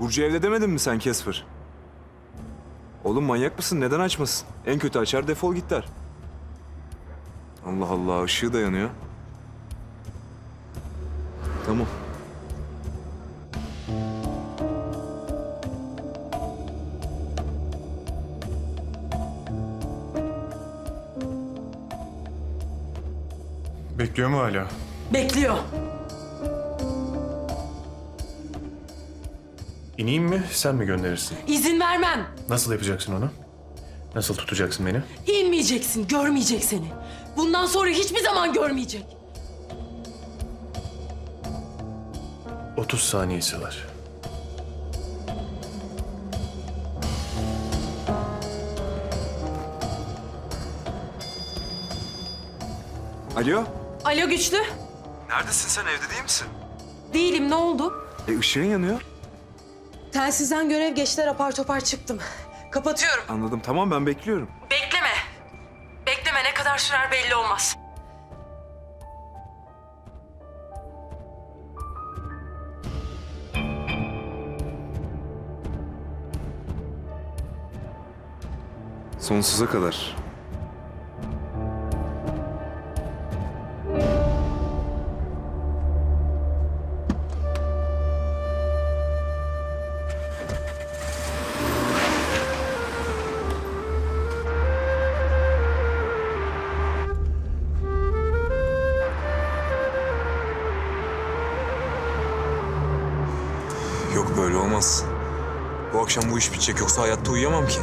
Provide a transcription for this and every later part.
Burcu evde demedin mi sen Kesper? Oğlum manyak mısın? Neden açmasın? En kötü açar defol git der. Allah Allah ışığı da yanıyor. Tamam. Bekliyor mu hala? Bekliyor. İneyim mi, sen mi gönderirsin? İzin vermem. Nasıl yapacaksın onu? Nasıl tutacaksın beni? İnmeyeceksin, görmeyecek seni. Bundan sonra hiçbir zaman görmeyecek. 30 saniyesi var. Alo? Alo güçlü. Neredesin sen? Evde değil misin? Değilim, ne oldu? E ışığın yanıyor. Telsizden görev geçtiler, apar topar çıktım. Kapatıyorum. Anladım. Tamam ben bekliyorum. Bekleme. Bekleme, ne kadar sürer belli olmaz. Sonsuza kadar. Yok böyle olmaz. Bu akşam bu iş bitecek yoksa hayatta uyuyamam ki.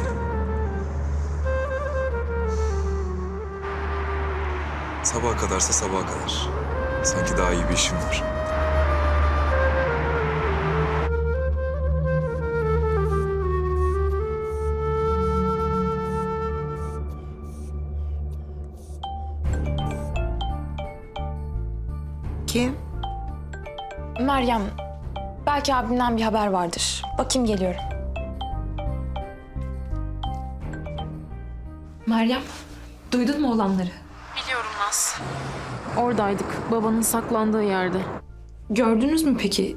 Sabaha kadarsa sabaha kadar. Sanki daha iyi bir işim var. Kim? Meryem, belki abimden bir haber vardır. Bakayım geliyorum. Meryem, duydun mu olanları? Biliyorum Naz. Oradaydık, babanın saklandığı yerde. Gördünüz mü peki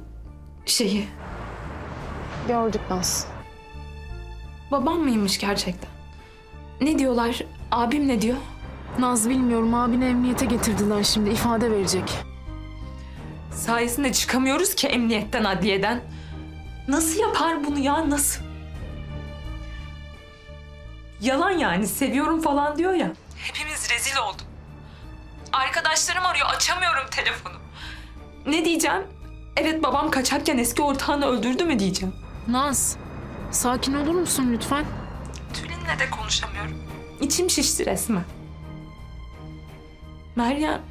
şeyi? Gördük Naz. Babam mıymış gerçekten? Ne diyorlar? Abim ne diyor? Naz bilmiyorum abini emniyete getirdiler şimdi ifade verecek. Sayesinde çıkamıyoruz ki emniyetten, adliyeden. Nasıl yapar bunu ya, nasıl? Yalan yani, seviyorum falan diyor ya. Hepimiz rezil olduk. Arkadaşlarım arıyor, açamıyorum telefonu. Ne diyeceğim? Evet babam kaçarken eski ortağını öldürdü mü diyeceğim. Naz sakin olur musun lütfen? Tülin'le de konuşamıyorum. İçim şişti resmen. Meryem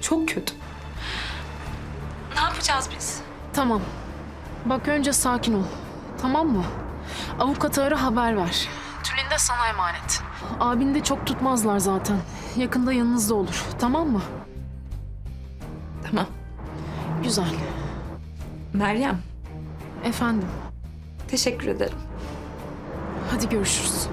çok kötü. Ne yapacağız biz? Tamam. Bak önce sakin ol. Tamam mı? Avukatı ara haber ver. Tülin de sana emanet. Abini de çok tutmazlar zaten. Yakında yanınızda olur. Tamam mı? Tamam. Güzel. Meryem Efendim. teşekkür ederim. Hadi görüşürüz.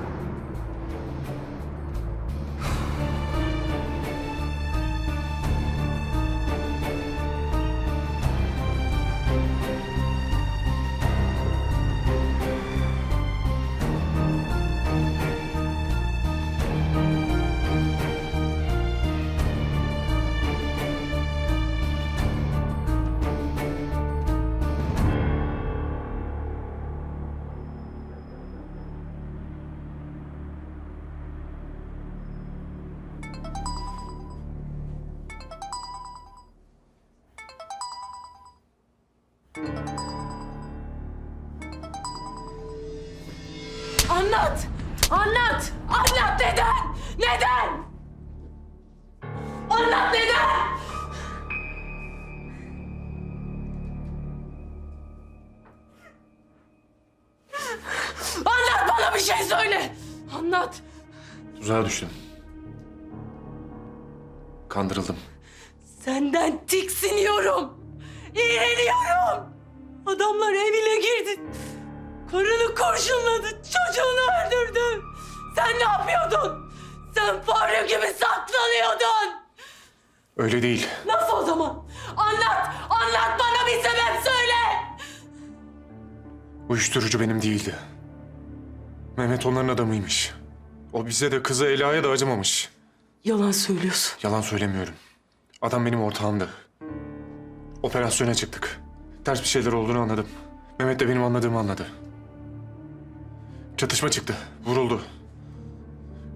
Anlat! Anlat! Anlat neden? Neden? Anlat neden? Anlat bana bir şey söyle! Anlat! Tuzağa düştüm. Kandırıldım. Senden tiksiniyorum. İğreniyorum. Adamlar evine girdi. Karını kurşunladı. Çocuğunu öldürdü. Sen ne yapıyordun? Sen fare gibi saklanıyordun. Öyle değil. Nasıl o zaman? Anlat. Anlat bana bir sebep söyle. Uyuşturucu benim değildi. Mehmet onların adamıymış. O bize de kızı Ela'ya da acımamış. Yalan söylüyorsun. Yalan söylemiyorum. Adam benim ortağımdı. Operasyona çıktık. Ters bir şeyler olduğunu anladım. Mehmet de benim anladığımı anladı. Çatışma çıktı. Vuruldu.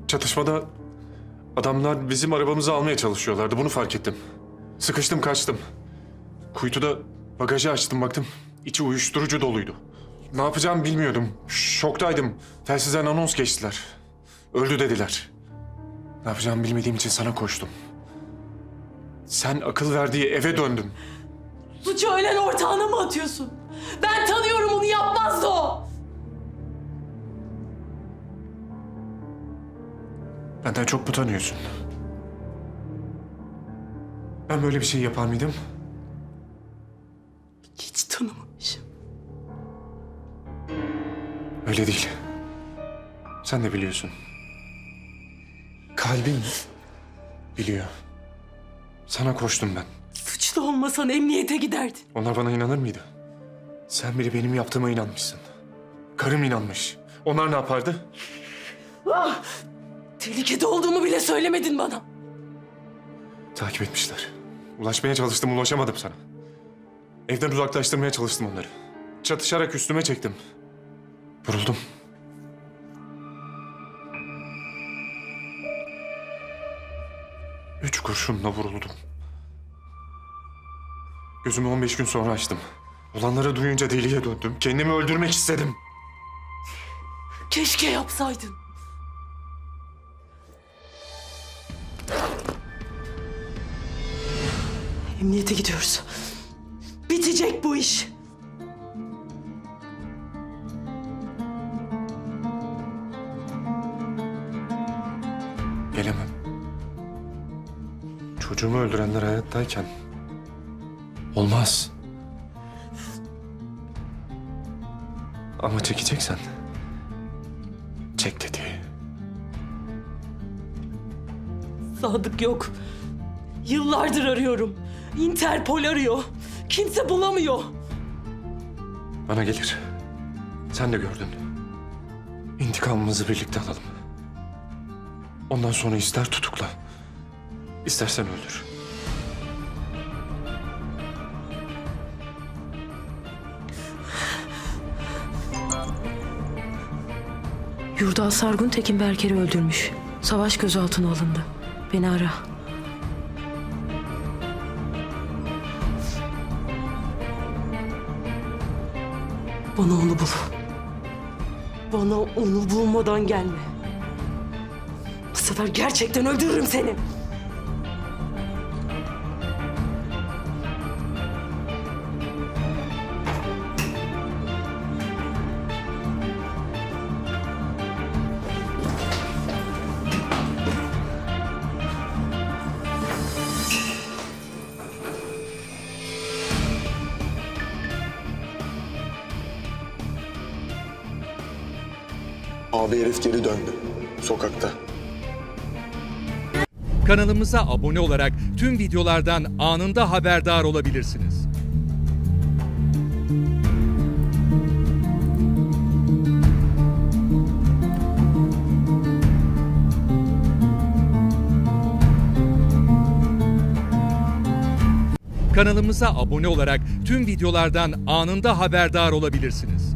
Çatışmada adamlar bizim arabamızı almaya çalışıyorlardı. Bunu fark ettim. Sıkıştım kaçtım. Kuytuda bagajı açtım baktım. İçi uyuşturucu doluydu. Ne yapacağımı bilmiyordum. Şoktaydım. Telsizden anons geçtiler. Öldü dediler. Ne yapacağımı bilmediğim için sana koştum. Sen akıl verdiği eve döndüm. Suçu ölen ortağına mı atıyorsun? Ben tanıyorum onu yapmazdı o. Benden çok mu tanıyorsun? Ben böyle bir şey yapar mıydım? Hiç tanımamışım. Öyle değil. Sen de biliyorsun. Kalbim biliyor. Sana koştum ben. Suçlu olmasan emniyete giderdin. Onlar bana inanır mıydı? Sen bile benim yaptığıma inanmışsın. Karım inanmış. Onlar ne yapardı? Ah! Tehlikede olduğumu bile söylemedin bana. Takip etmişler. Ulaşmaya çalıştım, ulaşamadım sana. Evden uzaklaştırmaya çalıştım onları. Çatışarak üstüme çektim. Vuruldum. Üç kurşunla vuruldum. Gözümü 15 gün sonra açtım. Olanları duyunca deliye döndüm. Kendimi öldürmek istedim. Keşke yapsaydın. Emniyete gidiyoruz. Bitecek bu iş. Gelemem. Çocuğumu öldürenler hayattayken... Olmaz. Ama çekeceksen... Çek dedi. Sadık yok. Yıllardır arıyorum. Interpol arıyor. Kimse bulamıyor. Bana gelir. Sen de gördün. İntikamımızı birlikte alalım. Ondan sonra ister tutukla. istersen öldür. Yurda Sargun Tekin Berker'i öldürmüş. Savaş gözaltına alındı. Beni ara. Bana onu bul. Bana onu bulmadan gelme. Bu sefer gerçekten öldürürüm seni. Abi herif geri döndü. Sokakta. Kanalımıza abone olarak tüm videolardan anında haberdar olabilirsiniz. Kanalımıza abone olarak tüm videolardan anında haberdar olabilirsiniz.